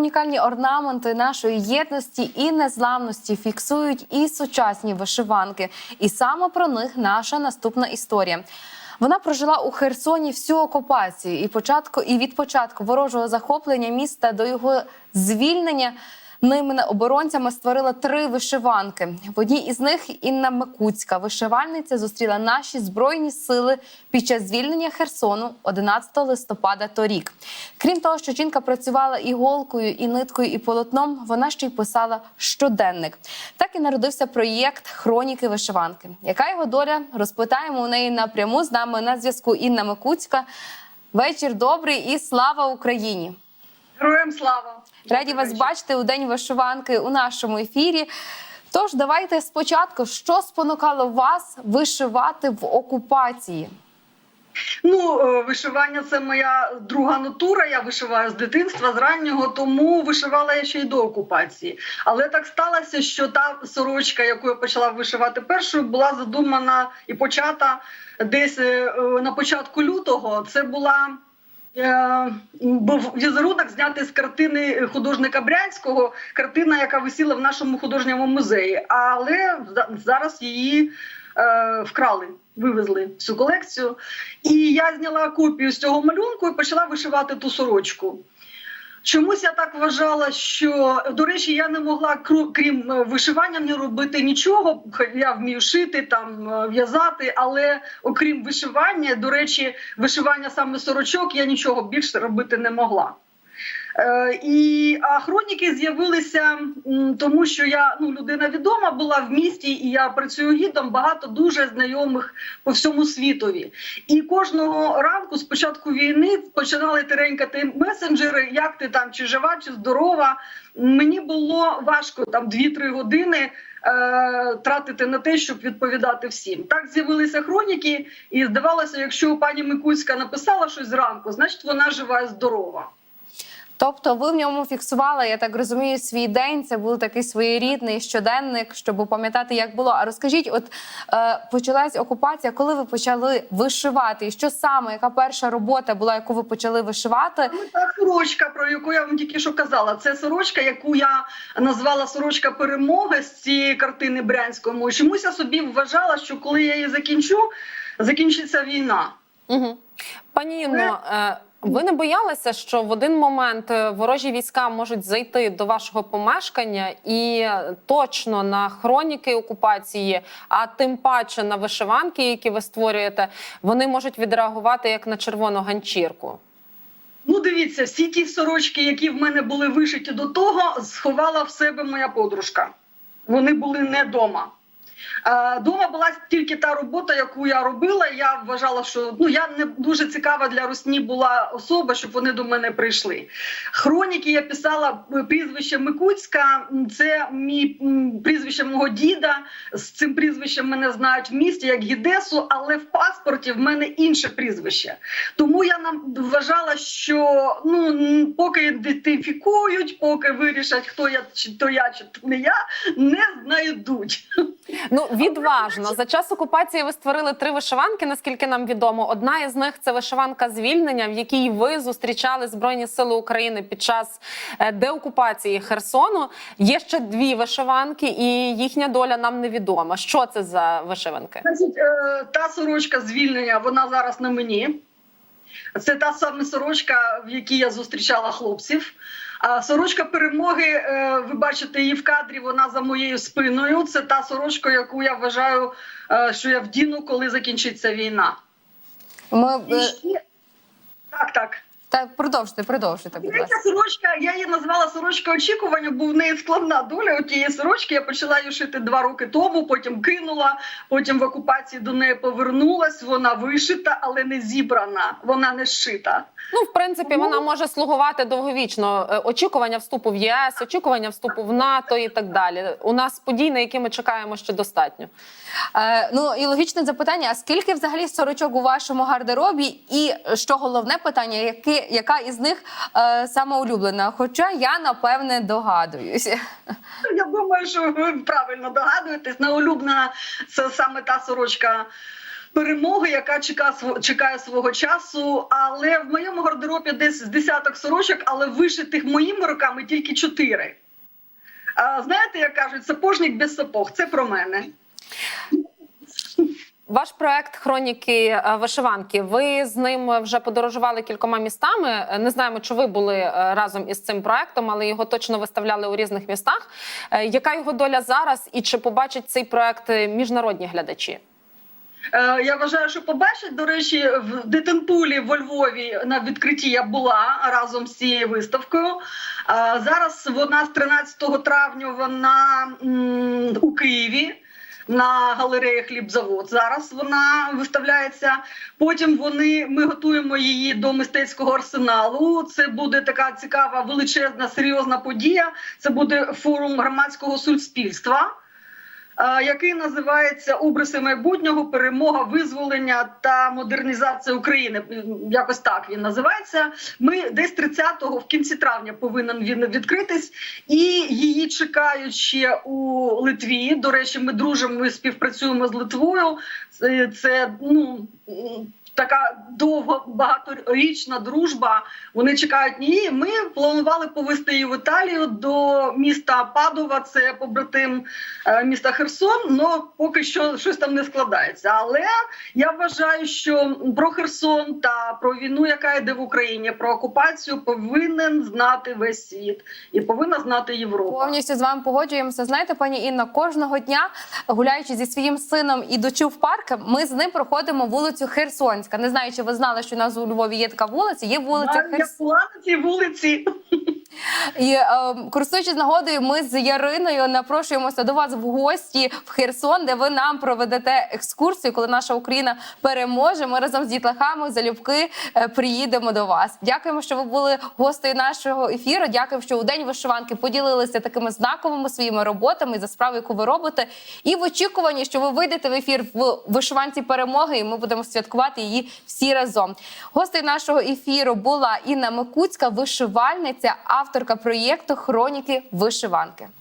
унікальні орнаменти нашої єдності і незламності фіксують і сучасні вишиванки. І саме про них наша наступна історія. Вона прожила у Херсоні всю окупацію і початку і від початку ворожого захоплення міста до його звільнення. Ними оборонцями створила три вишиванки. В одній із них Інна Микуцька, вишивальниця, зустріла наші збройні сили під час звільнення Херсону 11 листопада торік. Крім того, що жінка працювала і голкою, і ниткою, і полотном, вона ще й писала щоденник. Так і народився проєкт Хроніки вишиванки. Яка його доля? Розпитаємо у неї напряму. З нами на зв'язку Інна Микуцька. Вечір добрий і слава Україні! Героям слава! Раді вас бачити у день вишиванки у нашому ефірі. Тож давайте спочатку, що спонукало вас вишивати в окупації? Ну, е, вишивання це моя друга натура. Я вишиваю з дитинства, з раннього, тому вишивала я ще й до окупації. Але так сталося, що та сорочка, яку я почала вишивати першою, була задумана і почата десь е, на початку лютого. Це була. Е, Був візерунок знятий з картини художника Брянського, картина, яка висіла в нашому художньому музеї. Але за- зараз її е, вкрали, вивезли всю колекцію. І я зняла копію з цього малюнку і почала вишивати ту сорочку. Чомусь я так вважала, що до речі, я не могла крім е, вишивання не робити нічого. Я вмію шити там е, в'язати, але окрім вишивання, до речі, вишивання саме сорочок, я нічого більше робити не могла. Е, і а хроніки з'явилися тому, що я ну людина відома була в місті, і я працюю гідом. Багато дуже знайомих по всьому світові. І кожного ранку, з початку війни, починали теренькати месенджери, як ти там, чи жива, чи здорова. Мені було важко там 2-3 години. е, Тратити на те, щоб відповідати всім, так з'явилися хроніки, і здавалося, якщо пані Микуцька написала щось зранку, значить вона жива і здорова. Тобто, ви в ньому фіксували, я так розумію, свій день. Це був такий своєрідний щоденник, щоб пам'ятати, як було. А розкажіть, от е, почалась окупація, коли ви почали вишивати? І що саме, яка перша робота була, яку ви почали вишивати? Ну, Та сорочка, про яку я вам тільки що казала, це сорочка, яку я назвала сорочка перемоги з цієї картини Брянському. Чомусь я собі вважала, що коли я її закінчу, закінчиться війна. Угу. Пані Інно, е, ви не боялися, що в один момент е, ворожі війська можуть зайти до вашого помешкання і точно на хроніки окупації, а тим паче на вишиванки, які ви створюєте, вони можуть відреагувати як на червону ганчірку? Ну, дивіться, всі ті сорочки, які в мене були вишиті до того, сховала в себе моя подружка. Вони були не вдома. Дома була тільки та робота, яку я робила. Я вважала, що ну я не дуже цікава для Русні була особа, щоб вони до мене прийшли. Хроніки я писала е, прізвище Микуцька. Це мій прізвище мого діда. З цим прізвищем мене знають в місті як Гідесу, але в паспорті в мене інше прізвище. Тому я нам вважала, що ну поки ідентифікують, поки вирішать, хто я чи то я, чи то не я, не знайдуть. Ну відважно за час окупації ви створили три вишиванки. Наскільки нам відомо, одна із них це вишиванка звільнення, в якій ви зустрічали збройні сили України під час е, деокупації Херсону. Є ще дві вишиванки, і їхня доля нам невідома. Що це за вишиванки? Значить, е, та сорочка звільнення, вона зараз на мені. Це та саме сорочка, в якій я зустрічала хлопців. А сорочка перемоги, е, ви бачите її в кадрі, вона за моєю спиною. Це та сорочка, яку я вважаю, е, що я вдіну, коли закінчиться війна. Ми І е, ще... Так, так. Та продовжуйте, продовжуйте, будь ласка. сорочка, я її назвала сорочка очікування, бо в неї складна доля у тієї сорочки. Я почала її шити два роки тому, потім кинула, потім в окупації до неї повернулась. Вона вишита, але не зібрана, вона не зшита. Ну, в принципі, вона може слугувати довговічно. Е, Очікування вступу в ЄС, очікування вступу в НАТО і так далі. У нас подій, на які ми чекаємо ще достатньо. Е, ну і логічне запитання: а скільки взагалі сорочок у вашому гардеробі? І що головне питання, яка із них е, саме улюблена? Хоча я напевне догадуюся. Я думаю, що ви правильно догадуєтесь. Неулюблена це саме та сорочка. перемоги, яка чекає, свого часу. Але в моєму гардеробі десь десяток сорочок, але вишитих моїми руками тільки чотири. Знаєте, як кажуть, сапожник без сапог. Це про мене. Ваш проект хроніки е, вишиванки. Ви з ним вже подорожували кількома містами. Е, Не знаємо, чи ви були е, разом із цим проектом, але його точно виставляли у різних містах. Яка його доля зараз, і чи побачать цей проект міжнародні глядачі? Я вважаю, що побачить. До речі, в Детентулі во Львові на відкритті я була разом з цією виставкою. Зараз вона з 13 травня вона у Києві. На галереї хлібзавод зараз вона виставляється. Потім вони ми готуємо її до мистецького арсеналу. Це буде така цікава, величезна, серйозна подія. Це буде форум громадського суспільства який називається Обриси майбутнього, перемога, визволення та модернізація України. Якось так він називається. Ми десь 30-го, в кінці травня, повинен він відкритись, і її чекають ще у Литві. До речі, ми дружимо, ми співпрацюємо з Литвою. Це, це ну. Довго багаторічна дружба. Вони чекають її. Ми планували повезти її в Італію до міста Падова. Це побратим е, міста Херсон. але поки що щось там не складається. Але я вважаю, що про Херсон та про війну, яка йде в Україні, про окупацію повинен знати весь світ і повинна знати Європа. Повністю з вами погоджуємося. Знаєте, пані Інна, кожного дня, гуляючи зі своїм сином, ідучи в парк, ми з ним проходимо вулицю Херсонська. Не знаю, чи ви знали, що у нас у Львові є така вулиця. Є вулиця Я була на цій вулиці. І е, користуючись нагодою, ми з Яриною напрошуємося до вас в гості в Херсон, де ви нам проведете екскурсію, коли наша Україна переможе. Ми разом з дітлахами залюбки е, приїдемо до вас. Дякуємо, що ви були гостею нашого ефіру. Дякуємо, що у день вишиванки поділилися такими знаковими своїми роботами за справу, яку ви робите. І в очікуванні, що ви вийдете в ефір в вишиванці перемоги, і ми будемо святкувати її всі разом. Гостею нашого ефіру була Інна Микуцька, вишивальниця, авторка проєкту Хроніки вишиванки.